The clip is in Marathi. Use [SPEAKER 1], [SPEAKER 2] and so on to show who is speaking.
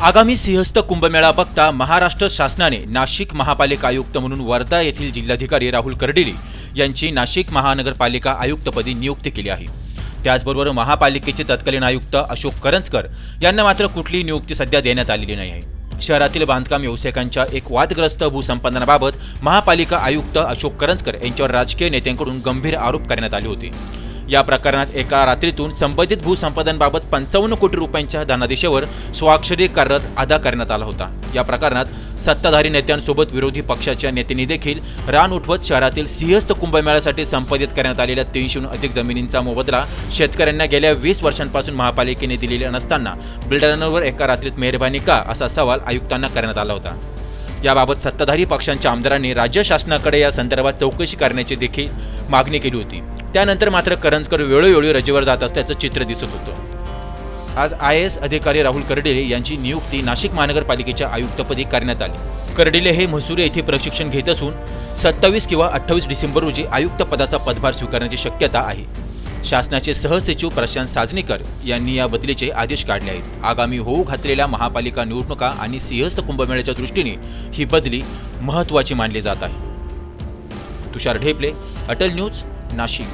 [SPEAKER 1] आगामी सिंहस्थ कुंभमेळा बघता महाराष्ट्र शासनाने नाशिक महापालिका आयुक्त म्हणून वर्धा येथील जिल्हाधिकारी राहुल कर्डिले यांची नाशिक महानगरपालिका आयुक्तपदी नियुक्ती केली आहे. त्याचबरोबर महापालिकेचे तत्कालीन आयुक्त अशोक करंजकर यांना मात्र कुठलीही नियुक्ती सध्या देण्यात आलेली नाही आहे. शहरातील बांधकाम व्यावसायिकांच्या एक वादग्रस्त भूसंपादनाबाबत महापालिका आयुक्त अशोक करंजकर यांच्यावर राजकीय नेत्यांकडून गंभीर आरोप करण्यात आले होते. या प्रकरणात एका रात्रीतून संबंधित भूसंपादनबाबत पंचावन्न कोटी रुपयांच्या धनादेशावर स्वाक्षरी करत अदा करण्यात आला होता. या प्रकरणात सत्ताधारी नेत्यांसोबत विरोधी पक्षाच्या नेत्यांनी देखील रान उठवत शहरातील सिंहस्थ कुंभमेळ्यासाठी संपादित करण्यात आलेल्या तीनशेहून अधिक जमिनींचा मोबदला शेतकऱ्यांना गेल्या वीस वर्षांपासून महापालिकेने दिलेला नसताना बिल्डरांवर एका रात्रीत मेहरबानी का असा सवाल आयुक्तांना करण्यात आला होता. याबाबत सत्ताधारी पक्षांच्या आमदारांनी राज्य शासनाकडे या संदर्भात चौकशी करण्याची देखील मागणी केली होती. त्यानंतर मात्र करंजकर वेळोवेळी रजेवर जात असल्याचं चित्र दिसत होतं. आज आय एस अधिकारी राहुल कर्डिले यांची नियुक्ती नाशिक महानगरपालिकेच्या आयुक्तपदी करण्यात आली. कर्डिले हे म्हसुरी येथे प्रशिक्षण घेत असून सत्तावीस किंवा अठ्ठावीस डिसेंबर रोजी आयुक्त पदाचा पदभार स्वीकारण्याची शक्यता आहे. शासनाचे सहसचिव प्रशांत साजनीकर यांनी या बदलीचे आदेश काढले आहेत. आगामी होऊ घातलेल्या महापालिका निवडणुका आणि सिंहस्थ कुंभमेळ्याच्या दृष्टीने ही बदली महत्त्वाची मानली जात आहे. तुषार ढेपले अटल न्यूज नाशिक.